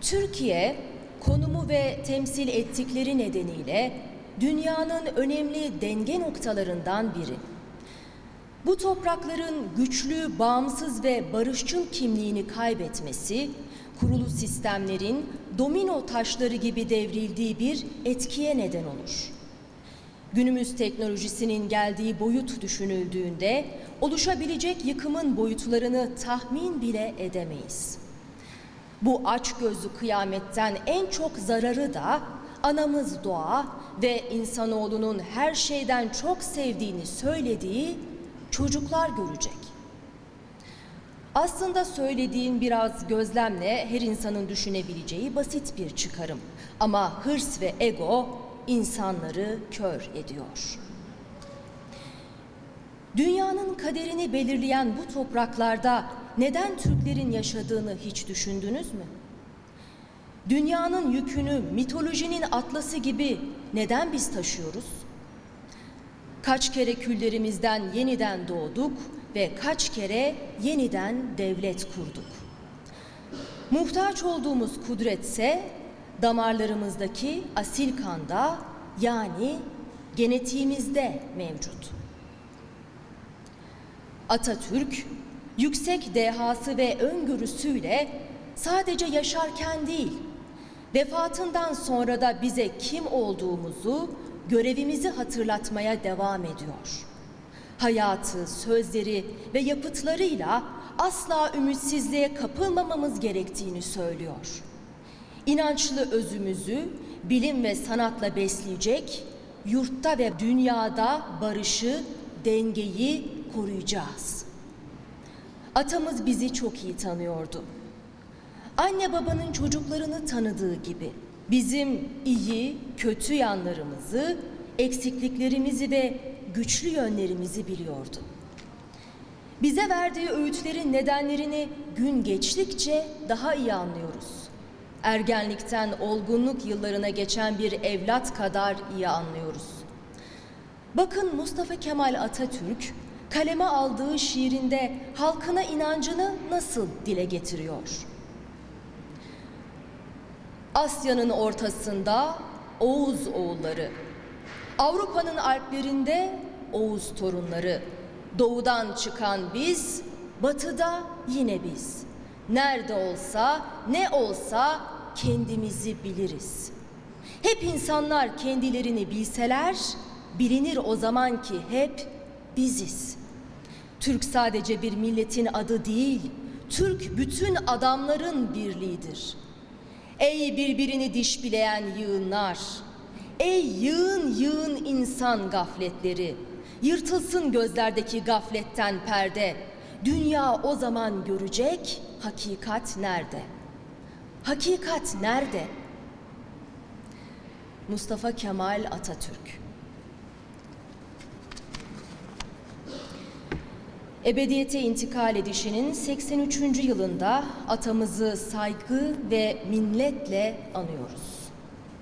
Türkiye, konumu ve temsil ettikleri nedeniyle dünyanın önemli denge noktalarından biri. Bu toprakların güçlü, bağımsız ve barışçıl kimliğini kaybetmesi, kurulu sistemlerin domino taşları gibi devrildiği bir etkiye neden olur. Günümüz teknolojisinin geldiği boyut düşünüldüğünde oluşabilecek yıkımın boyutlarını tahmin bile edemeyiz. Bu açgözlü kıyametten en çok zararı da anamız doğa ve insanoğlunun her şeyden çok sevdiğini söylediği çocuklar görecek. Aslında söylediğim biraz gözlemle her insanın düşünebileceği basit bir çıkarım. Ama hırs ve ego insanları kör ediyor. Dünyanın kaderini belirleyen bu topraklarda neden Türklerin yaşadığını hiç düşündünüz mü? Dünyanın yükünü mitolojinin atlası gibi neden biz taşıyoruz? Kaç kere küllerimizden yeniden doğduk ve kaç kere yeniden devlet kurduk. Muhtaç olduğumuz kudretse damarlarımızdaki asil kanda yani genetiğimizde mevcut. Atatürk yüksek dehası ve öngörüsüyle sadece yaşarken değil, vefatından sonra da bize kim olduğumuzu, görevimizi hatırlatmaya devam ediyor. Hayatı, sözleri ve yapıtlarıyla asla ümitsizliğe kapılmamamız gerektiğini söylüyor. İnançlı özümüzü bilim ve sanatla besleyecek, yurtta ve dünyada barışı, dengeyi koruyacağız. Atamız bizi çok iyi tanıyordu. Anne babanın çocuklarını tanıdığı gibi bizim iyi, kötü yanlarımızı, eksikliklerimizi ve güçlü yönlerimizi biliyordu. Bize verdiği öğütlerin nedenlerini gün geçtikçe daha iyi anlıyoruz. Ergenlikten olgunluk yıllarına geçen bir evlat kadar iyi anlıyoruz. Bakın Mustafa Kemal Atatürk kaleme aldığı şiirinde halkına inancını nasıl dile getiriyor? Asya'nın ortasında Oğuz oğulları, Avrupa'nın alplerinde Oğuz torunları, doğudan çıkan biz, batıda yine biz. Nerede olsa, ne olsa kendimizi biliriz. Hep insanlar kendilerini bilseler, bilinir o zaman ki hep biziz. Türk sadece bir milletin adı değil, Türk bütün adamların birliğidir. Ey birbirini diş bileyen yığınlar, ey yığın yığın insan gafletleri, yırtılsın gözlerdeki gafletten perde. Dünya o zaman görecek hakikat nerede? Hakikat nerede? Mustafa Kemal Atatürk Ebediyete intikal edişinin 83. yılında atamızı saygı ve minnetle anıyoruz.